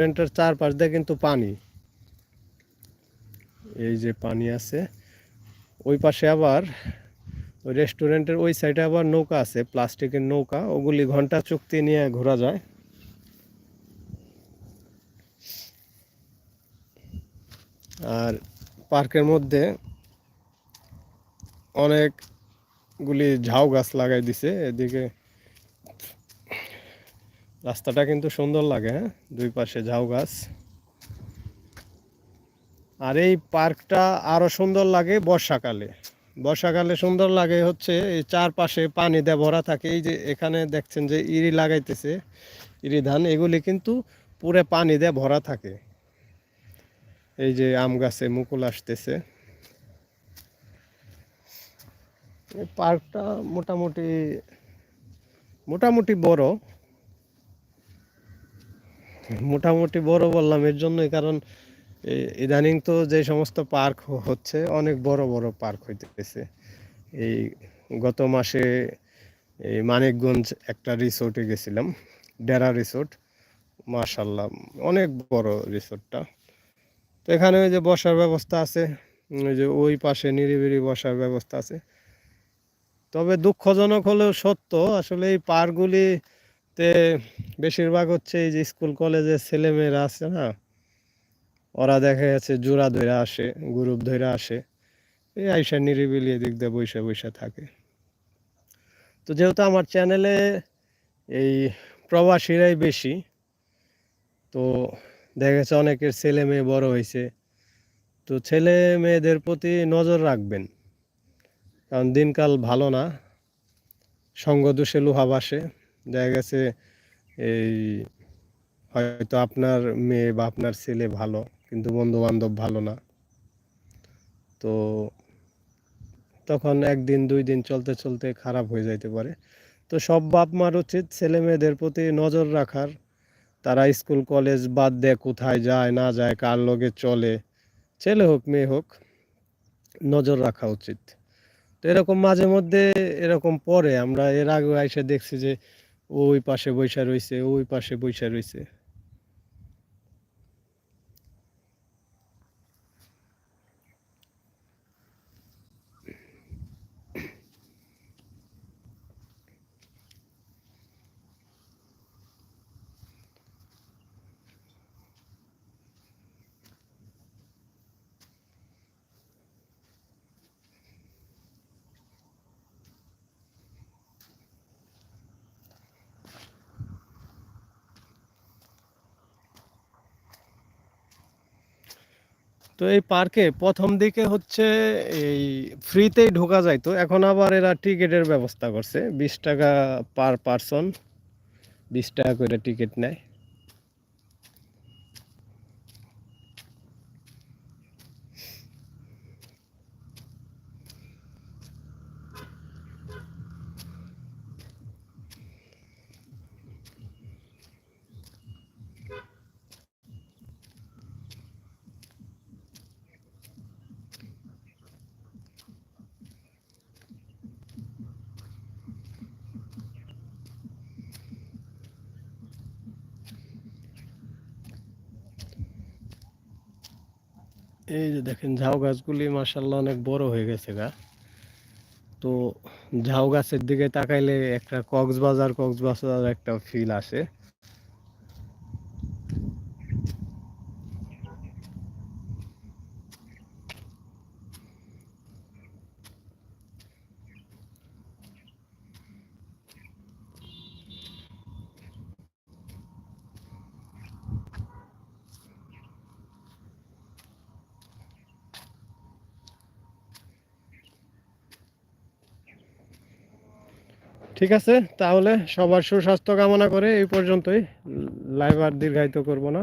রেস্টুরেন্টের চারপাশ দিয়ে কিন্তু পানি। এই যে পানি আছে। ওই পাশে আবার ওই রেস্টুরেন্টের ওই সাইডে আবার নৌকা আছে, প্লাস্টিকের নৌকা। ওগুলি ঘণ্টা চুক্তি নিয়ে ঘোরা যায়। আর পার্কের মধ্যে অনেকগুলি ঝাউ গাছ লাগাই দিছে। এদিকে রাস্তাটা কিন্তু সুন্দর লাগে হ্যাঁ? দুই পাশে ঝাউ গাছ। আর এই পার্কটা আরও সুন্দর লাগে বর্ষাকালে। বর্ষাকালে সুন্দর লাগে হচ্ছে এই চারপাশে পানি দিয়ে ভরা থাকে। এই যে এখানে দেখছেন যে ইরি লাগাইতেছে, ইরি ধান, এগুলি কিন্তু পুরে পানি দিয়ে ভরা থাকে। এই যে আম গাছে মুকুল আসতেছে। পার্কটা মোটামুটি মোটামুটি বড়। মোটামুটি বড় বললাম, এর জন্যই কারণ ইদানিং তো যে সমস্ত পার্ক হচ্ছে, অনেক বড় বড় পার্ক হইতেছে। এই গত মাসে এই মানিকগঞ্জ একটা রিসোর্টে গেছিলাম, ডেরা রিসোর্ট। মাশাল্লাহ অনেক বড় রিসোর্টটা। তো এখানে ওই যে বসার ব্যবস্থা আছে ওই যে ওই পাশে নিরিবিলি বসার ব্যবস্থা আছে। তবে দুঃখজনক হলেও সত্য, আসলে এই পার্কগুলিতে বেশিরভাগ হচ্ছে এই যে স্কুল কলেজের ছেলেমেয়েরা আছে না, ওরা দেখা যাচ্ছে জোড়া ধরে আসে, গ্রুপ ধরে আসে, এই আইসা নিরিবিলি এদিক দিয়ে বৈশা বৈশা থাকে। তো যেহেতু আমার চ্যানেলে এই প্রবাসীরাই বেশি, তো দেখা গেছে অনেকের ছেলে মেয়ে বড় হয়েছে তো ছেলে মেয়েদের প্রতি নজর রাখবেন, কারণ দিনকাল ভালো না, সঙ্গ দোষে লোহা বাসে। দেখা গেছে এই হয়তো আপনার মেয়ে বা আপনার ছেলে ভালো, কিন্তু বন্ধু বান্ধব ভালো না। তো তখন একদিন, দুই দিন চলতে চলতে খারাপ হয়ে যাইতে পারে। তো সব বাপ মার উচিত ছেলে মেয়েদের প্রতি নজর রাখার। তারা স্কুল, কলেজ বাদ দেয় কোথায় যায়, না যায়, কার লগে চলে, ছেলে হোক, মেয়ে হোক, নজর রাখা উচিত। তো এরকম মাঝে মধ্যে এরকম পরে আমরা এর আগে এসে দেখছি যে ওই পাশে বৈশা রয়েছে ওই পাশে বৈশা রয়েছে তো এই পার্কে প্রথম দিকে হচ্ছে এই ফ্রিতেই ঢোকা যায় তো, এখন আবার এরা টিকিটের ব্যবস্থা করছে। বিশ টাকা পার পারসন, বিশ টাকা করে টিকিট নেয়। এই যে দেখেন, ঝাউ গাছগুলি মাসাল্লাহ অনেক বড় হয়ে গেছে গা। তো ঝাউ গাছের দিকে তাকাইলে একটা কক্সবাজার কক্সবাজার একটা ফিল আসে। ঠিক আছে তাহলে সবার সুস্বাস্থ্য কামনা করে এই পর্যন্তই। লাইভ আর দীর্ঘায়িত করব না।